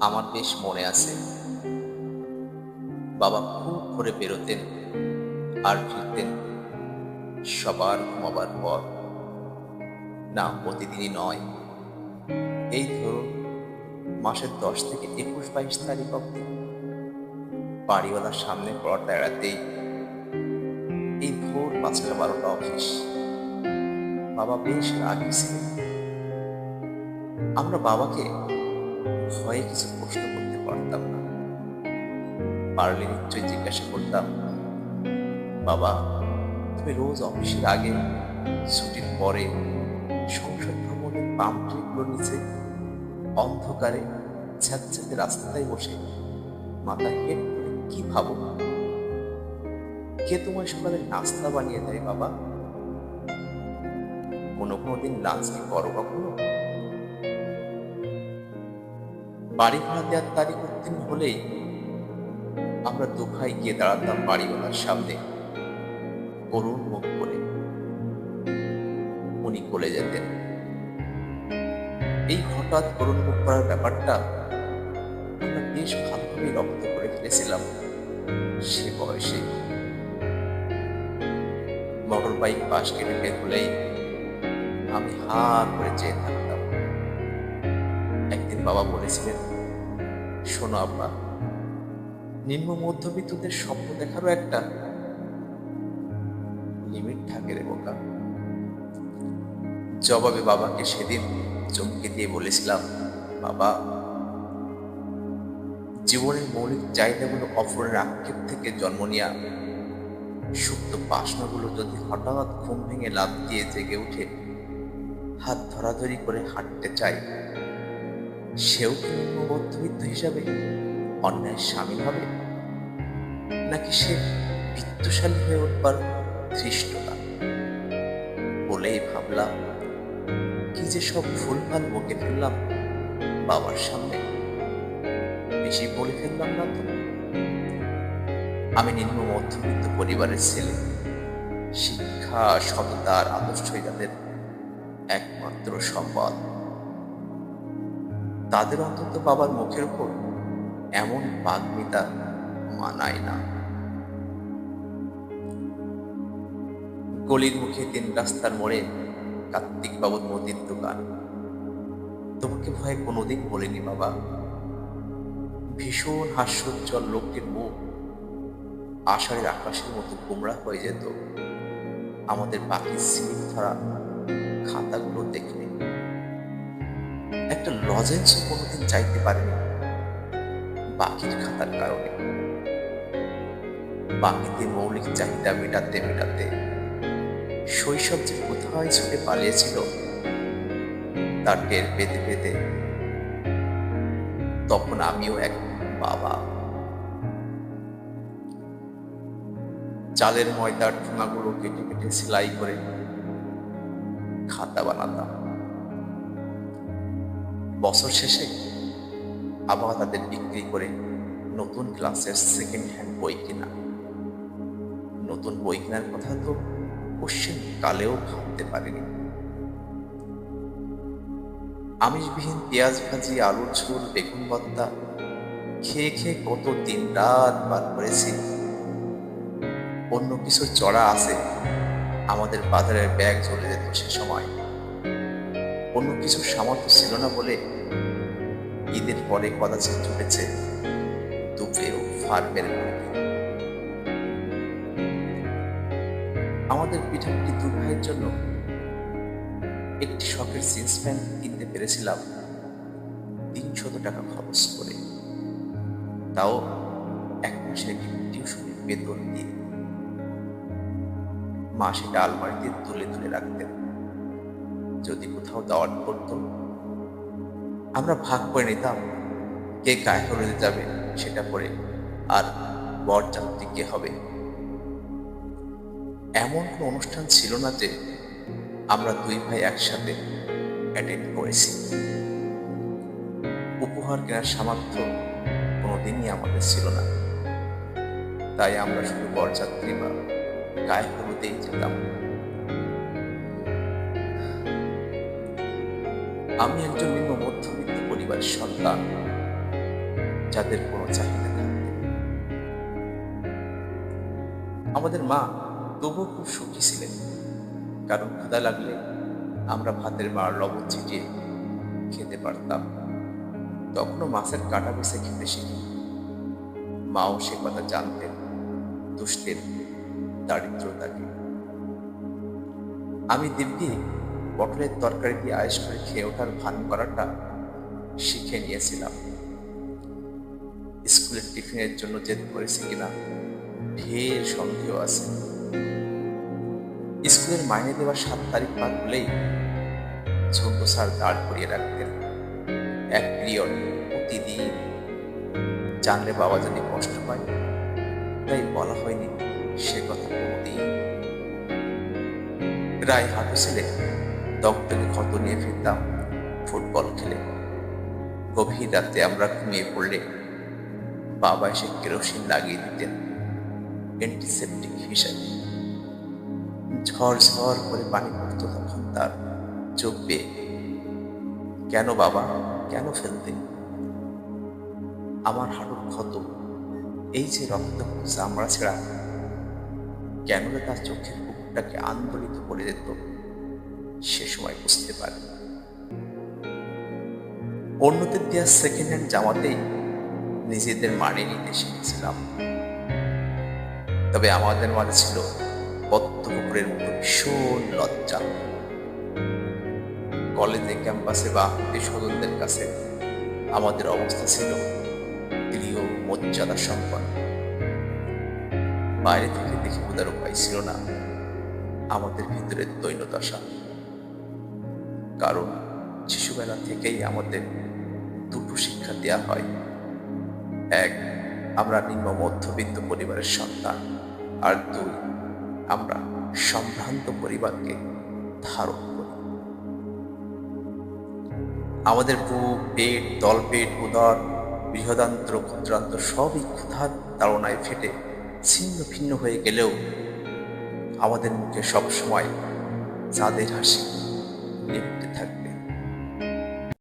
আমার বেশ মনে আছে। বাবা খুব করে বেরোতেন আর ফিরতেন সবার ঘুমাবার পর। না, প্রতিদিনই নয়। এই ধরুন মাসের দশ থেকে একুশ, বাইশ তারিখ অব্দি বাড়িওয়ালার সামনে পড়াটা এড়াতেই এই ভোর পাঁচটা বারোটা অফিস। বাবা বেশ রাগি ছিলেন। আমরা বাবাকে ভয়ে কিছু প্রশ্ন করতে পারতাম না। পারলে নিশ্চয়ই জিজ্ঞাসা করতাম, বাবা, তুমি রোজ অফিসের আগে, ছুটির পরে সংসদ ভবনের পাম ট্রিগুলোর নিচে, অন্ধকারে ছ্যাঁতছ্যাঁতে রাস্তায় বসে মাথা হেট করে কি ভাবো? কে তোমার সকালে নাস্তা বানিয়ে দেয় বাবা? কোনো কোনো দিন লাঞ্চ কি করো কখনো? বাড়ি ভাড়া দেওয়ার তারিখ উত্তীর্ণ হলেই আমরা দু ভাই গিয়ে দাঁড়াতাম বাড়িওয়ালার সামনে। করুণ মুখ করে। উনি কোলে যেতেন। এই হঠাৎ করুণ মুখ করার ব্যাপারটা আমরা বেশ ভালোভাবে রপ্ত করে ফেলেছিলাম সে বয়সে। মোটর বাইক পাশ কেটে বের হলেই আমি হা করে চেয়ে থাকতাম। একদিন বাবা বলেছিলেন শোনো আব্বা, নিম্ন মধ্যবিত্তদের স্বপ্ন দেখারও একটা লিমিট থাকে রে বোকা। জবাবে বাবাকে সেদিন চমকে দিয়ে বলেছিলাম, বাবা, জীবনের মৌলিক চাহিদাগুলো অপরের আক্ষেপ থেকে জন্ম নেওয়া সুপ্ত বাসনাগুলো যদি হঠাৎ ঘুম ভেঙে লাভ দিয়ে জেগে উঠে হাত ধরাধরি করে হাঁটতে চায় সেও কি মধ্যবিত্ত হিসাবে অন্যায় সামিল হবে? নাকি সে বিত্তশালী হয়ে উঠবার ধৃষ্টতা? বলেই ভাবলাম, কি যে সব ভুলভাল বকে ফেললাম বাবার সামনে। বেশি বলে ফেললাম না তো। আমি নিম্ন মধ্যবিত্ত পরিবারের ছেলে। শিক্ষা, সততার আদর্শই তাদের একমাত্র সম্পদ। তাদের অন্তত বাবার মুখের উপর এমন বাগ্মিতা মানায় না। গলির মুখে তিন রাস্তার মোড়ে কার্তিক বাবুর মুদির দোকান। তোমাকে ভয়ে কোনোদিন বলিনি বাবা। ভীষণ হাস্যোজ্জ্বল লোকটির মুখ। আষাঢ়ের আকাশের মতো গোমরা হয়ে যেত। আমাদের বাকি সিলিপ ধরা খাতাগুলো দেখলে লজেন্সও কোনোদিন চাইতে পারেনি বাকির খাতার কারণে। বাকিতে মৌলিক চাহিদা মেটাতে মেটাতে শৈশব যে কোথায় ছুটে পালিয়েছিল, তার টের পেতে পেতে তখন আমিও এক বাবা। চালের ময়দার ঠোঙাগুলো কেটে কেটে সেলাই করে খাতা বানাতাম। বছর শেষে আবার তাদের বিক্রি করে নতুন ক্লাসের সেকেন্ড হ্যান্ড বই কেনা। নতুন বই কেনার কথা তো কোশ্চেন কালেও ভাবতে পারিনি। আমিষবিহীন পেঁয়াজ ভাজি, আলুর ঝোল, বেগুন ভর্তা, খেয়ে খেয়ে কত দিন রাত পার করেছি। অন্য কিছু চড়া আছে, আমাদের বাজারের ব্যাগ চলে যেত সে সময়। অন্য কিছু সামর্থ্য ছিল না বলে ঈদের পরে কদাচিৎ চলেছে দুপে ও ফার্মের আমাদের পিঠাপুটি দু ভাইয়ের জন্য একটি শখের জিন্স প্যান্ট কিনতে পেরেছিলাম তিনশত টাকা খরচ করে। তাও এক মাসের টিউশনের বেতন দিয়ে। মা সেটা আলমারিতে তুলে তুলে রাখতেন। যদি কোথাও দাওয়াত পড়তো আমরা ভাগ করে নিতাম কে গায়ে হলুদে যাবে সেটা পরে আর বরযাত্রী কে হবে। এমন কোনো অনুষ্ঠান ছিল না যে আমরা দুই ভাই একসাথে অ্যাটেন্ড করেছি। উপহার কেনার সামর্থ্য কোনোদিনই আমাদের ছিল না। তাই আমরা শুধু বরযাত্রী বা গায়ে হলুদেই যেতাম। আমি একজন নিম্ন মধ্যবিত্ত পরিবারের সন্তান, যাদের কোনো চাহিদা আমাদের মা তবুও খুব সুখী ছিলেন, কারণ ক্ষুদা লাগলে আমরা ভাতের মার লবণ ছিটিয়ে খেতে পারতাম। তখনও মাছের কাটা বেছে খেতে শিখি। মাও সে কথা জানতেন, দুষ্টের দারিদ্রতাকে। আমি দিব্যি পটলের তরকারি দিয়ে আয়েস করে খেয়ে ওঠার ভান করাটা শিখে নিয়েছিলাম। স্কুলের টিফিনের জন্য জেদ করেছি কিনা ঢের সন্দেহ আছে। স্কুলের মাইনে দেওয়ার সাত তারিখ পার হলেই ছোট স্যার দাঁড় করিয়ে রাখতেন। এক পিরিয়ড প্রতিদিন। জানলে বাবা যদি কষ্ট পায়, তাই বলা হয়নি সে কথা কোনোদিন। রায় হাঁটু ছেলে দপ্তরে ক্ষত নিয়ে ফিরতাম, ফুটবল খেলে। গভীর রাতে আমরা ঘুমিয়ে পড়লে বাবা এসে কেরোসিন লাগিয়ে দিতেন অ্যান্টিসেপটিক হিসাবে। ঝড় ঝড় করে পানি পড়তো তখন তার চোখ বেয়ে কেন বাবা? কেন ফেলতে? আমার হাঁটুর ক্ষত, এই যে রক্ত চামড়া ছেঁড়া কেন তার চোখের বুকটাকে আন্দোলিত করে দিত। সে সময় বুঝতে পারে। অন্যদের দেওয়া সেকেন্ড হ্যান্ড জামাতেই নিজেদের মানিয়ে নিতে শিখেছিলাম। তবে আমাদের মানে ছিল পদ্মপুকুরের মতো ভীষণ লজ্জা। কলেজে ক্যাম্পাসে বা আত্মীয় স্বজনদের কাছে আমাদের অবস্থা ছিল দৃঢ় মর্যাদা সম্পন্ন। বাইরে থেকে দেখে বোঝার উপায় ছিল না। আমাদের ভিতরের দৈন্যদশা কারণ শিশুবেলা থেকেই আমাদের দুটো শিক্ষা দেওয়া হয়। এক, আমরা নিম্ন মধ্যবিত্ত পরিবারের সন্তান। আর দুই, আমরা সম্ভ্রান্ত পরিবারকে ধারণ করি। আমাদের বুক, পেট, তলপেট, উদর, বৃহদান্ত্র, ক্ষুদ্রান্ত সবই ক্ষুধার তাড়নায় ফেটে ছিন্ন ভিন্ন হয়ে গেলেও আমাদের মুখে সবসময় চাঁদের হাসি। লিপতে থাকবে